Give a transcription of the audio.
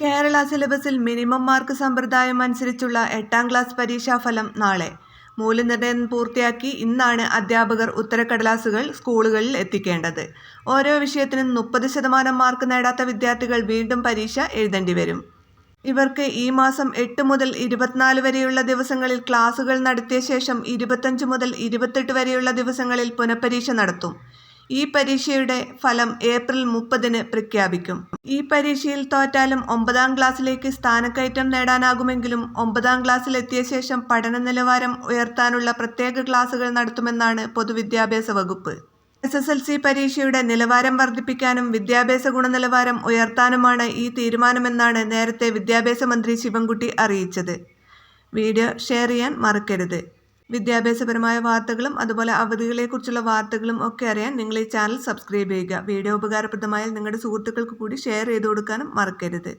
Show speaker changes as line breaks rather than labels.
കേരള സിലബസിൽ minimum mark സമ്പ്രദായം അനുസരിച്ചുള്ള എട്ടാം ക്ലാസ് പരീക്ഷാഫലം നാളെ. മൂല്യനിർണയം പൂർത്തിയാക്കി ഇന്നാണ് അധ്യാപകർ ഉത്തരക്കടലാസുകൾ സ്കൂളുകളിൽ എത്തിക്കേണ്ടത്. ഓരോ വിഷയത്തിനും മുപ്പത് ശതമാനം മാർക്ക് നേടാത്ത വിദ്യാർത്ഥികൾ വീണ്ടും പരീക്ഷ എഴുതേണ്ടി വരും. ഇവർക്ക് ഈ മാസം എട്ട് മുതൽ ഇരുപത്തിനാല് വരെയുള്ള ദിവസങ്ങളിൽ ക്ലാസുകൾ നടത്തിയ ശേഷം ഇരുപത്തഞ്ച് മുതൽ ഇരുപത്തെട്ട് വരെയുള്ള ദിവസങ്ങളിൽ പുനഃപരീക്ഷ നടത്തും. ഈ പരീക്ഷയുടെ ഫലം ഏപ്രിൽ മുപ്പതിന് പ്രഖ്യാപിക്കും. ഈ പരീക്ഷയിൽ തോറ്റാലും ഒമ്പതാം ക്ലാസ്സിലേക്ക് സ്ഥാനക്കയറ്റം നേടാനാകുമെങ്കിലും ഒമ്പതാം ക്ലാസ്സിൽ എത്തിയ ശേഷം പഠന നിലവാരം ഉയർത്താനുള്ള പ്രത്യേക ക്ലാസുകൾ നടത്തുമെന്നാണ് പൊതുവിദ്യാഭ്യാസ വകുപ്പ്. എസ് എസ് എൽ സി പരീക്ഷയുടെ നിലവാരം വർദ്ധിപ്പിക്കാനും വിദ്യാഭ്യാസ ഗുണനിലവാരം ഉയർത്താനുമാണ് ഈ തീരുമാനമെന്നാണ് നേരത്തെ വിദ്യാഭ്യാസ മന്ത്രി ശിവൻകുട്ടി അറിയിച്ചത്. വീഡിയോ ഷെയർ ചെയ്യാൻ മറക്കരുത്. വിദ്യാഭ്യാസപരമായ വാർത്തകളും അതുപോലെ അവധികളെക്കുറിച്ചുള്ള വാർത്തകളും ഒക്കെ അറിയാൻ നിങ്ങൾ ഈ ചാനൽ സബ്സ്ക്രൈബ് ചെയ്യുക. വീഡിയോ ഉപകാരപ്രദമായാൽ നിങ്ങളുടെ സുഹൃത്തുക്കൾക്ക് കൂടി ഷെയർ ചെയ്ത് കൊടുക്കാനും മറക്കരുത്.